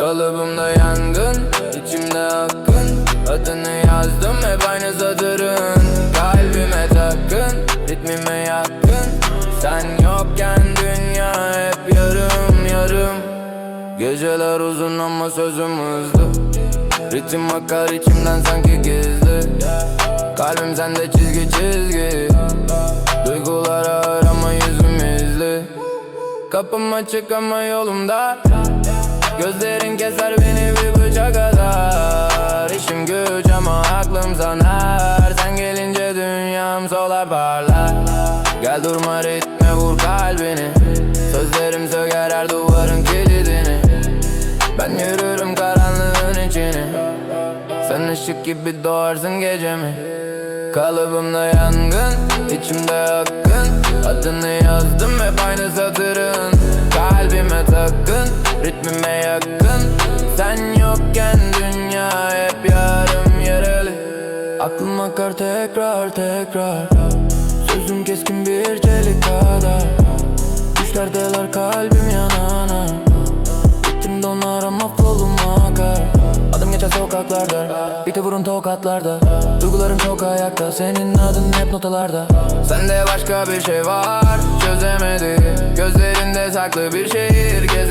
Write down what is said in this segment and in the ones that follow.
Kalıbımda yangın, içimde hakkın Adını yazdım hep aynı satırın Kalbime takın, ritmime yakın. Sen yokken dünya hep yarım yarım. Geceler uzun ama sözüm hızlı. Ritim akar içimden sanki gizli. Kalbim sende çizgi çizgi. Duygular ağır ama yüzüm izli. Kapım açık ama yolumda. Gözlerin keser beni bir bıçak kadar. İşim güç ama aklım sanar Sen gelince dünyam sola parlar. Gel durma ritme vur kalbini. Sözlerim söker her duvarın kilidini. Ben yürürüm karanlığın içini. Sen ışık gibi doğarsın gecemi. Kalıbımda yangın, içimde yakın Adını yazdım hep aynı satırın. Kalbime takın, ritmime yakın. Sen yokken dünya hep yarım yereli Aklım akar tekrar tekrar. Sözüm keskin bir çelik kadar. Düşlerdeler kalbim yanana. Gittim donar ama flow'um akar. Adım geçer sokaklarda. Biti vurun tokatlarda. Duygularım çok ayakta. Senin adın hep notalarda. Sende başka bir şey var. Çözemedi. Gözlerinde saklı bir şehir. Gezemedi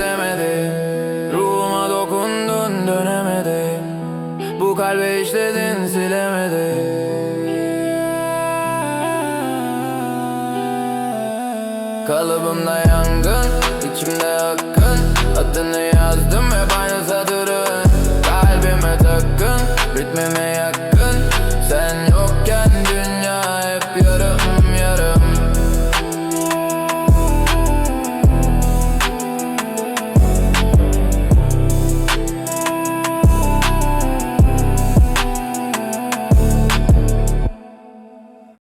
kalbe işledin silemedi. Kalıbımda yangın, içimde yakın Adını